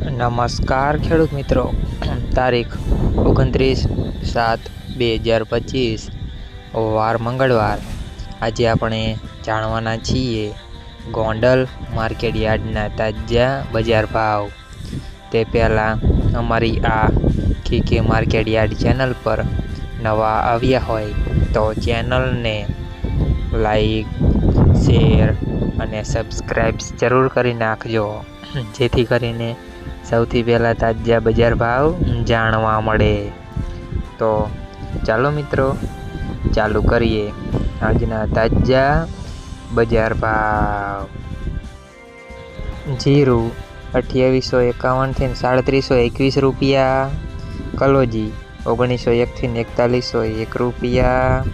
નમસ્કાર ખેડૂત મિત્રો. તારીખ ઓગણત્રીસ સાત બે હજાર પચીસ. વાર મંગળવાર. આજે આપણે જાણવાના છીએ ગોંડલ માર્કેટ યાર્ડના તાજા બજાર ભાવ. તે પહેલાં અમારી આ કે માર્કેટ યાર્ડ ચેનલ પર નવા આવ્યા હોય તો ચેનલને લાઈક, શેર અને સબસ્ક્રાઈબ જરૂર કરી નાખજો. જેથી કરીને સૌથી પહેલાં તાજા બજાર ભાવ જાણવા મળે. તો ચાલો મિત્રો, ચાલુ કરીએ આજના તાજા બજાર ભાવ. જીરું અઠ્યાવીસો એકાવનથી સાડત્રીસો એકવીસ રૂપિયા. કલોજી ઓગણીસો એકથી એકતાલીસો એક રૂપિયા.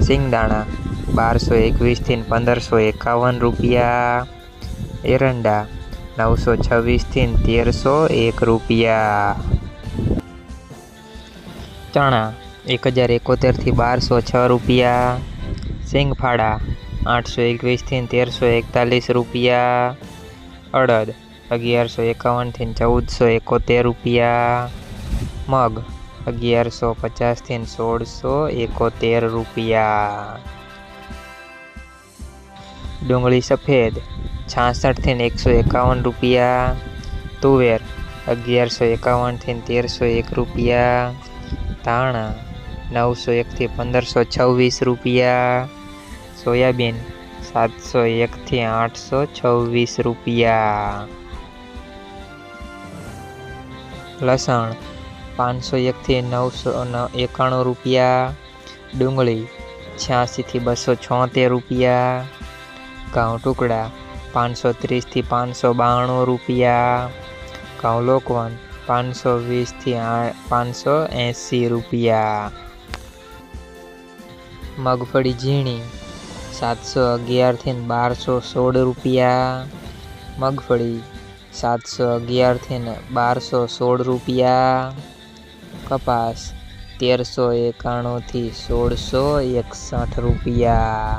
સિંગદાણા બારસો એકવીસથી પંદરસો એકાવન રૂપિયા. એરંડા નવસો છવ્વીસથી તેરસો એક રૂપિયા. ચણા, એક હજાર એકોતેરથી બારસો છ રૂપિયા. સિંગફાડા, આઠસો એકવીસથી તેરસો એકતાલીસ રૂપિયા. અડદ, અગિયારસો એકાવનથી ચૌદસો એકોતેર રૂપિયા. મગ, અગિયારસો પચાસથી સોળસો એકોતેર રૂપિયા. ડુંગળી સફેદ છાસઠથી એકસો એકાવન રૂપિયા. તુવેર અગિયારસો એકાવનથી તેરસો એક રૂપિયા. ધાણા નવસો એકથી પંદરસો છવ્વીસ રૂપિયા. સોયાબીન સાતસો એકથી આઠસો છવ્વીસ રૂપિયા. લસણ પાંચસો એકથી નવસો એકાણું રૂપિયા. ડુંગળી છ્યાસીથી બસો છોતેર રૂપિયા. ઘઉં ટુકડા પાંચસો ત્રીસથી પાંચસો બાણું રૂપિયા. ઘઉં પાંચસો વીસથી પાંચસો એંસી રૂપિયા. મગફળી ઝીણી, સાતસો અગિયારથી બારસો સોળ રૂપિયા. મગફળી, સાતસો અગિયારથી બારસો સોળ રૂપિયા. કપાસ, તેરસો એકાણુંથી સોળસો એકસઠ રૂપિયા.